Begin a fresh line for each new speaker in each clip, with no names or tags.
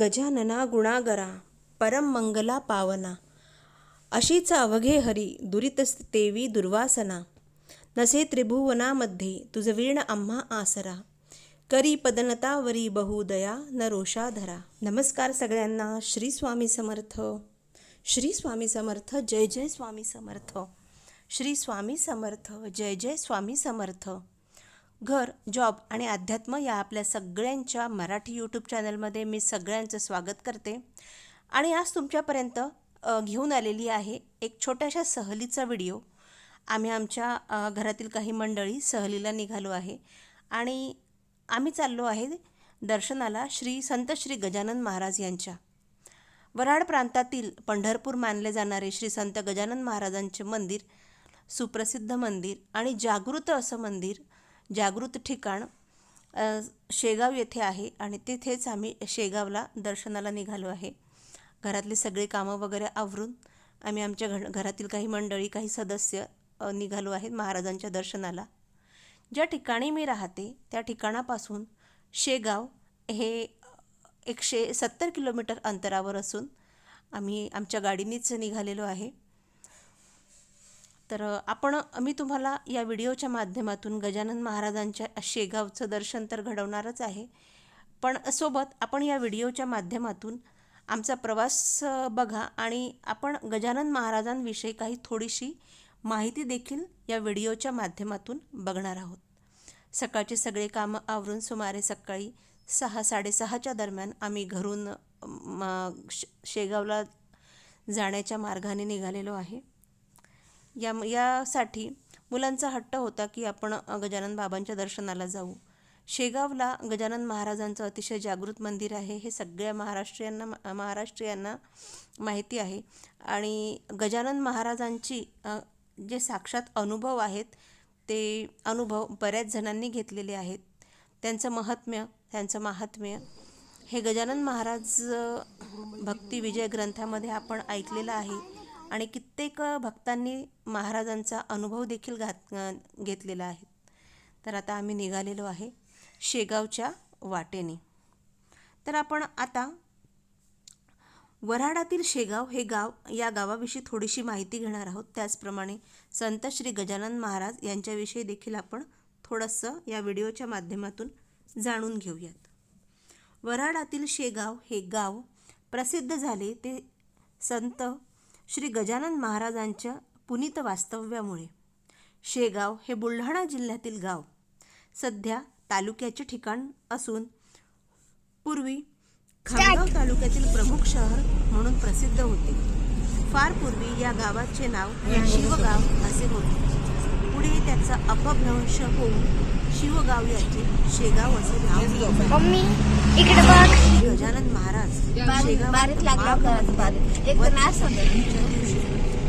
गजानना गुणागरा परम मंगला पावना. अशीच अवघे हरी दुरितस्तेवी दुर्वासना. नसे त्रिभुवनामध्ये तुझ वीण आम्हा आसरा. करी पदनतावरी बहुदया न रोषाधरा. नमस्कार सगळ्यांना श्री स्वामी समर्थ. श्री स्वामी समर्थ जय जय स्वामी समर्थ. श्री स्वामी समर्थ जय जय स्वामी समर्थ. घर जॉब आणि अध्यात्म या आपल्या सगळ्यांच्या मराठी यूट्यूब चॅनलमध्ये मी सगळ्यांचं स्वागत करते. आणि आज तुमच्यापर्यंत घेऊन आलेली आहे एक छोट्याशा सहलीचा व्हिडिओ. आम्ही आमच्या घरातील काही मंडळी सहलीला निघालो आहे. आणि आम्ही चाललो आहे दर्शनाला श्री संत श्री गजानन महाराज यांच्या. वराड प्रांतातील पंढरपूर मानले जाणारे श्री संत गजानन महाराजांचे मंदिर सुप्रसिद्ध मंदिर आणि जागृत असं मंदिर जागृत ठिकाण शेगाव येथे आहे आणि तिथेच आम्ही शेगावला दर्शनाला निघालो आहे. घरातली सगळी कामं वगैरे आवरून आम्ही आमच्या घ घरातील काही मंडळी काही सदस्य निघालो आहेत महाराजांच्या दर्शनाला. ज्या ठिकाणी मी राहते त्या ठिकाणापासून शेगाव हे एकशे सत्तर किलोमीटर अंतरावर असून आम्ही आमच्या गाडीनेच निघालेलो आहे. तर आपण मी तुम्हाला या व्हिडिओच्या माध्यमातून गजानन महाराजांच्या शेगावचं दर्शन तर घडवणारच आहे. पण सोबत आपण या व्हिडिओच्या माध्यमातून आमचा प्रवास बघा आणि आपण गजानन महाराजांविषयी काही थोडीशी माहिती देखील या व्हिडिओच्या माध्यमातून बघणार आहोत. सकाळचे सगळे कामं आवरून सुमारे सकाळी सहा साडेसहाच्या दरम्यान आम्ही घरून शेगावला जाण्याच्या मार्गाने निघालेलो आहे. या यासाठी मुलांचा हट्ट होता की आपण गजानन बाबांच्या दर्शनाला जाऊ. शेगावला गजानन महाराजांचं अतिशय जागृत मंदिर आहे हे सगळ्या महाराष्ट्रीयांना महाराष्ट्रीयांना माहिती आहे. आणि गजानन महाराजांची जे साक्षात अनुभव आहेत ते अनुभव बऱ्याच जणांनी घेतलेले आहेत. त्यांचं महात्म्य त्यांचं महात्म्य हे गजानन महाराज भक्ती विजय ग्रंथामध्ये आपण ऐकलेलं आहे. आणि कित्येक भक्तांनी महाराजांचा अनुभव देखील घात घेतलेला आहे. तर आता आम्ही निघालेलो आहे शेगावच्या वाटेने. तर आपण आता वऱ्हाडातील शेगाव हे गाव या गावाविषयी थोडीशी माहिती घेणार आहोत. त्याचप्रमाणे संत श्री गजानन महाराज यांच्याविषयी देखील आपण थोडंसं या व्हिडिओच्या माध्यमातून जाणून घेऊयात. वऱ्हाडातील शेगाव हे गाव प्रसिद्ध झाले ते संत श्री गजानन महाराजांच्या पुनीत वास्तव्यामुळे. शेगाव हे बुलढाणा जिल्ह्यातील गाव. सध्या तालुक्याचे ठिकाण असून पूर्वी खामगाव तालुक्यातील प्रमुख शहर म्हणून प्रसिद्ध होते. फार पूर्वी या गावाचे नाव शिवगाव असे होते. पुढे त्याचा अपभ्रंश होऊन शिवगाव याचे शेगाव असे नाव झाले.
मम्मी इकडे बघ.
श्री गजानन महाराज
बारीक लागला एक नाश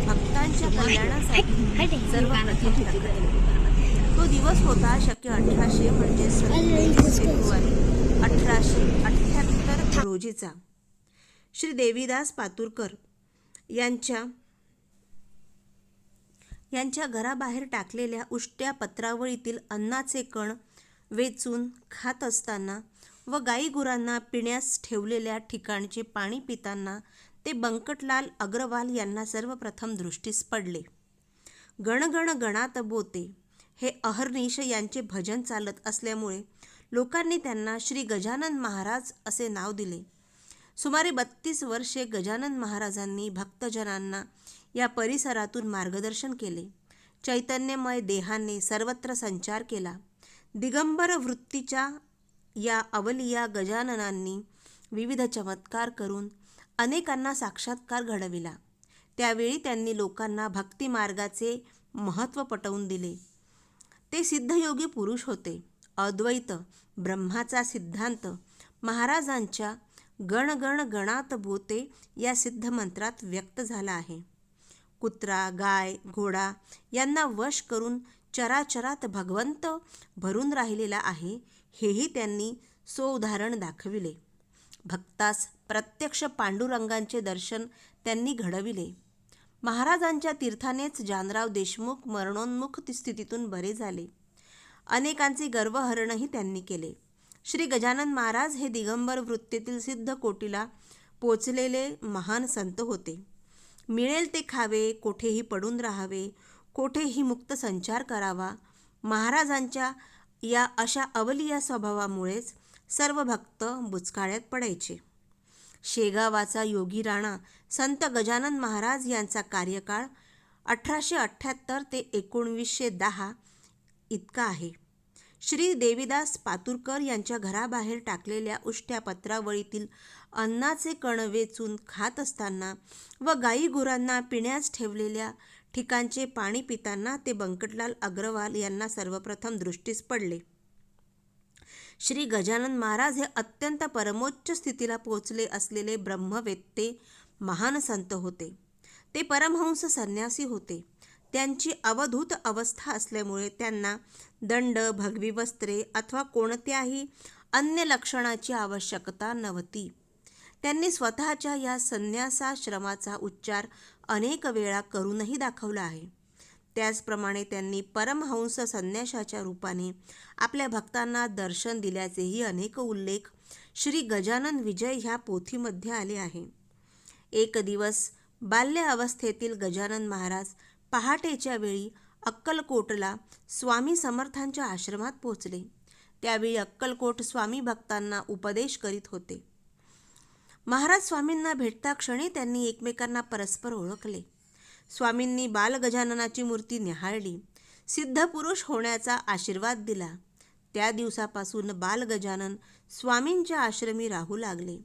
भक्तांच्या कल्याणासाठी प्रकट. तो दिवस होता शक्य अठराशे म्हणजे सत्तेवीस फेब्रुवारी अठराशे अठ्ठ्याहत्तर रोजीचा. श्री देवीदास पातुरकर यांच्या यांच्या घराबाहेर टाकलेल्या उष्ट्या पत्रावळीतील अन्नाचे कण वेचून खात असताना व गाईगुरांना पिण्यास ठेवलेल्या ठिकाणचे पाणी पिताना ते बंकटलाल अग्रवाल यांना सर्वप्रथम दृष्टीस पडले. गणगण गणात बोते. हे अहर्निश यांचे भजन चालत असल्यामुळे लोकांनी त्यांना श्री गजानन महाराज असे नाव दिले. सुमारे बत्तीस वर्षे गजानन महाराजांनी भक्तजनांना या परिसरातून मार्गदर्शन केले. चैतन्यमय देहाने सर्वत्र संचार केला. दिगंबर वृत्तीच्या या अवलिया गजाननांनी विविध चमत्कार करून अनेकांना साक्षात्कार घडविला. त्यावेळी त्यांनी लोकांना भक्तिमार्गाचे महत्त्व पटवून दिले. ते सिद्धयोगी पुरुष होते. अद्वैत ब्रह्माचा सिद्धांत महाराजांच्या गण गण गणात भूते या सिद्ध मंत्रात व्यक्त झाला आहे. कुत्रा गाय घोडा यांना वश करून चराचरात भगवंत भरून राहिलेला आहे हेही त्यांनी सोउदाहरण दाखविले. भक्तास प्रत्यक्ष पांडुरंगांचे दर्शन त्यांनी घडविले. महाराजांच्या तीर्थानेच जानराव देशमुख मरणोन्मुख स्थितीतून बरे झाले. अनेकांचे गर्वहरणही त्यांनी केले. श्री गजानन महाराज हे दिगंबर वृत्तीतील सिद्ध कोटीला पोचलेले महान संत होते. मिळेल ते खावे कोठेही पडून राहावे कोठेही मुक्त संचार करावा. महाराजांच्या या अशा अवलिया स्वभावामुळेच सर्व भक्त बुचकाळ्यात पडायचे. शेगावाचा योगी राणा संत गजानन महाराज यांचा कार्यकाळ अठराशे अठ्ठ्याहत्तर ते एकोणवीसशे दहा इतका आहे. श्री देवीदास पातुरकर यांच्या घराबाहेर टाकलेल्या उष्ट्या पत्रावळीतील अन्नाचे कण वेचून खात असताना व गाई गुरांना पिण्यास ठेवलेल्या ठिकाणचे पाणी पिताना ते बंकटलाल अग्रवाल यांना सर्वप्रथम दृष्टीस पडले. श्री गजानन महाराज हे अत्यंत परमोच्च स्थितीला पोचले असलेले ब्रह्मवेत्ते महान संत होते. ते परमहंस संन्यासी होते. त्यांची अवधूत अवस्था असल्यामुळे त्यांना दंड भगवी वस्त्रे अथवा कोणत्याही अन्य लक्षणाची आवश्यकता नव्हती. त्यांनी स्वतःच्या या संन्यासाश्रमाचा उच्चार अनेक वेळा करूनही दाखवला आहे. त्याचप्रमाणे त्यांनी परमहंस संन्याशाच्या रूपाने आपल्या भक्तांना दर्शन दिल्याचेही अनेक उल्लेख श्री गजानन विजय ह्या पोथीमध्ये आले आहे. एक दिवस बाल्य अवस्थेतील गजानन महाराज पहाटेच्या वेळी अक्कलकोटला स्वामी समर्थांच्या आश्रमात पोचले त्यावेळी अक्कलकोट स्वामी भक्तांना उपदेश करीत होते. महाराज स्वामींना भेटता क्षणी त्यांनी एकमेकांना परस्पर ओळखले. स्वामींनी बालगजाननाची मूर्ती निहाळली. सिद्धपुरुष होण्याचा आशीर्वाद दिला. त्या दिवसापासून बालगजानन स्वामींच्या आश्रमी राहू लागले.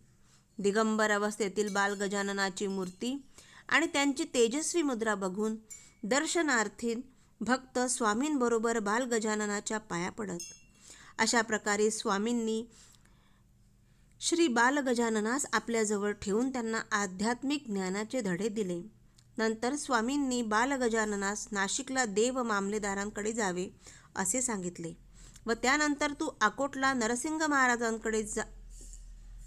दिगंबर अवस्थेतील बालगजाननाची मूर्ती आणि त्यांची तेजस्वी मुद्रा बघून दर्शनार्थी भक्त स्वामींबरोबर बालगजाननाच्या पाया पडत. अशा प्रकारे स्वामींनी श्री बालगजाननास आपल्याजवळ ठेवून त्यांना आध्यात्मिक ज्ञानाचे धडे दिले. नंतर स्वामींनी बालगजाननास नाशिकला देव मामलेदारांकडे जावे असे सांगितले. व त्यानंतर तू अकोटला नरसिंग महाराजांकडे जा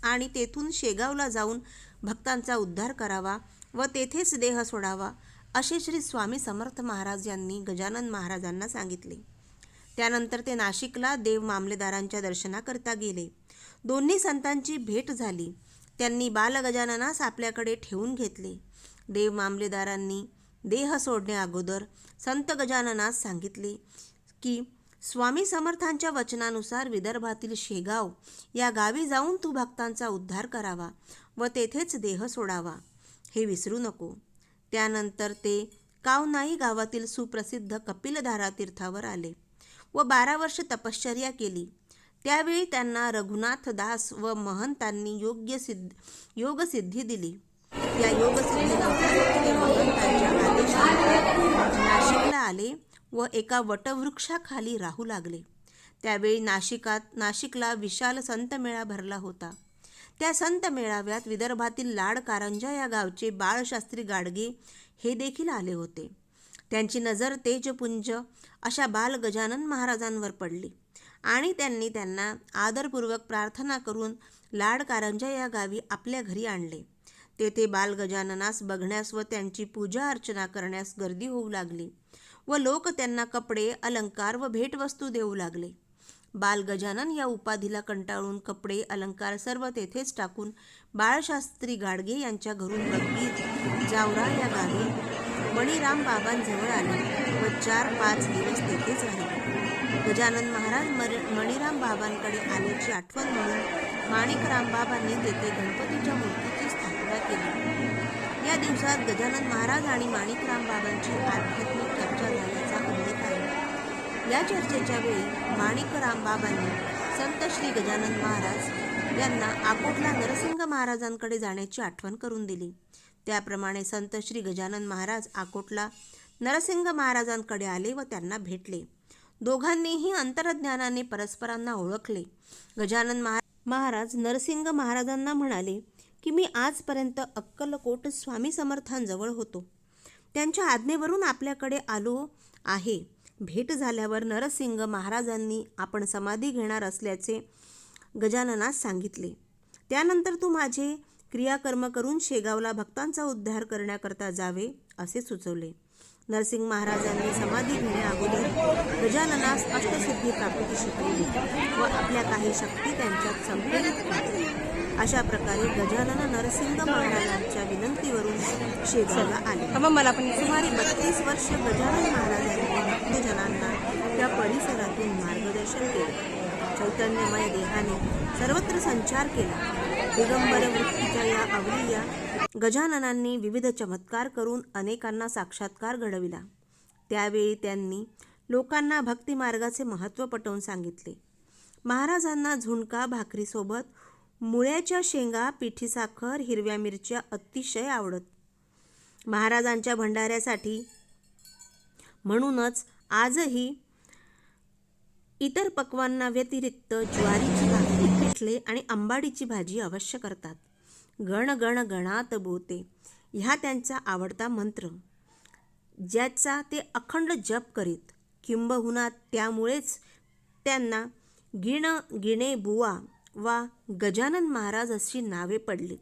आणि तेथून शेगावला जाऊन भक्तांचा उद्धार करावा व तेथेच देह सोडावा असे श्री स्वामी समर्थ महाराज यांनी गजानन महाराजांना सांगितले. त्यानंतर ते नाशिकला देव मामलेदारांच्या दर्शनाकरता गेले. दोन्ही संतांची भेट झाली. त्यांनी बालगजाननास आपल्याकडे ठेवून घेतले. देव मामलेदारांनी देह सोडण्या अगोदर संत गजाननास सांगितले की स्वामी समर्थांच्या वचनानुसार विदर्भातील शेगाव या गावी जाऊन तू भक्तांचा उद्धार करावा व तेथेच देह सोडावा. हे विसरू नको. त्यानंतर ते कावनाई गावातील सुप्रसिद्ध कपिलधारा तीर्थावर आले व बारा वर्ष तपश्चर्या केली. त्यावेळी त्यांना रघुनाथ दास व महंतांनी योग्य सिद्ध योगसिद्धी दिली. या योगसिद्धीनंतर महंतांच्या नाशिकला आले व एका वटवृक्षाखाली राहू लागले. त्यावेळी नाशिकात नाशिकला विशाल संत मेळा भरला होता. त्या संत मेळाव्यात विदर्भातील लाड कारंजा या गावचे बाळशास्त्री गाडगे हे देखील आले होते. त्यांची नजर तेजपुंज अशा बाल गजानन महाराजांवर पडली आणि त्यांनी त्यांना आदरपूर्वक प्रार्थना करून लाड कारंजा या गावी आपल्या घरी आणले. तेथे बाल गजाननास बघण्यास व त्यांची पूजा अर्चना करण्यास गर्दी होऊ लागली व लोक त्यांना कपडे अलंकार व भेटवस्तू देऊ लागले. बाल गजानन या उपाधीला कंटाळून कपडे अलंकार सर्व तेथेच टाकून बाळशास्त्री गाडगे यांच्या घरून बग्गी जावरा या गावी मणिराम बाबांजवळ आले व चार पाच दिवस तेथेच राहिले. गजानन महाराज मर मणिराम बाबांकडे आल्याची आठवण म्हणून माणिकराम बाबांनी तेथे गणपतीच्या मूर्तीची स्थापना केली. या दिवसात गजानन महाराज आणि माणिकराम बाबांची आध्यात्मिक चर्चा झाली. या चर्चेच्या वेळी माणिकराम बाबांनी संत श्री गजानन महाराज यांना आकोटला नरसिंह महाराजांकडे जाण्याची आठवण करून दिली. त्याप्रमाणे संत श्री गजानन महाराज आकोटला नरसिंह महाराजांकडे आले व त्यांना भेटले. दोघांनीही अंतरज्ञानाने परस्परांना ओळखले. गजानन महा महाराज नरसिंह महाराजांना म्हणाले की मी आजपर्यंत अक्कलकोट स्वामी समर्थांजवळ होतो. त्यांच्या आज्ञेवरून आपल्याकडे आलो आहे. भेट झाल्यावर नरसिंह महाराजांनी आपण समाधी घेणार असल्याचे गजाननास सांगितले. त्यानंतर तू माझे क्रियाकर्म करून शेगावला भक्तांचा उद्धार करण्याकरता जावे असे सुचवले. नरसिंग महाराजांनी समाधी घेण्या अगोदर गजाननास अष्टसिद्धी प्राप्ती शिकवली व आपल्या काही शक्ती त्यांच्यात संप्रेरित अशा प्रकारे गजानन नरसिंह महाराजांच्या विनंतीवरून शेगावला आले.
मला पण
सुमारे बत्तीस वर्ष गजानन महाराजांनी भक्तजनांना त्या परिसरातून मार्गदर्शन केले. चैतन्यमय देहाने सर्वत्र संचार केला. दिगंबर वृत्तीच्या या अवलिया गजाननांनी विविध चमत्कार करून अनेकांना साक्षात्कार घडविला. त्यावेळी त्यांनी लोकांना भक्तिमार्गाचे महत्त्व पटवून सांगितले. महाराजांना झुणका भाकरीसोबत मुळ्याच्या शेंगा पिठी साखर हिरव्या मिरच्या अतिशय आवडत. महाराजांच्या भंडाऱ्यासाठी. म्हणूनच आजही इतर पक्वांना व्यतिरिक्त ज्वारीची भाकरी पिठले आणि आंबाडीची भाजी अवश्य करतात. गण गण गणात बोते. ह्या त्यांचा आवडता मंत्र. ज्याचा ते अखंड जप करीत. किंबहुना त्यामुळेच त्यांना गिण गिणे बुवा वा गजानन महाराज अशी नावे पडली.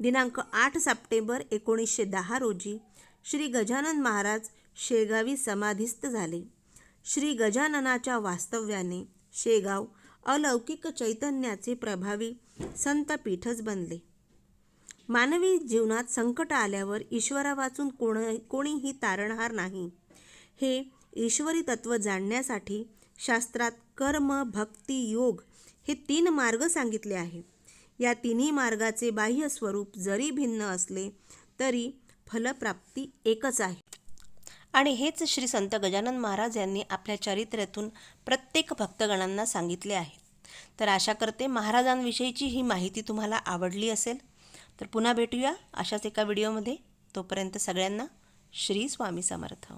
दिनांक आठ सप्टेंबर एकोणीसशे दहा रोजी श्री गजानन महाराज शेगावी समाधिस्थ झाले. श्री गजाननाच्या वास्तव्याने शेगाव अलौकिक चैतन्याचे प्रभावी संतपीठच बनले. मानवी जीवनात संकट आल्यावर ईश्वरा वाचून कोण कोणीही तारणहार नाही. हे ईश्वरी तत्व जाणण्यासाठी शास्त्रात कर्म भक्ती योग हे तीन मार्ग सांगितले आहे या तिन्ही मार्गाचे बाह्य स्वरूप जरी भिन्न असले तरी फलप्राप्ती एकच आहे. आणि हेच श्री संत गजानन महाराज यांनी आपल्या चरित्र्यातून प्रत्येक भक्तगणांना सांगितले आहे. तर आशा करते महाराजांविषयीची ही माहिती तुम्हाला आवडली असेल. तर पुन्हा भेटूया अशाच एका व्हिडिओमध्ये. तोपर्यंत सगळ्यांना श्री स्वामी समर्थ.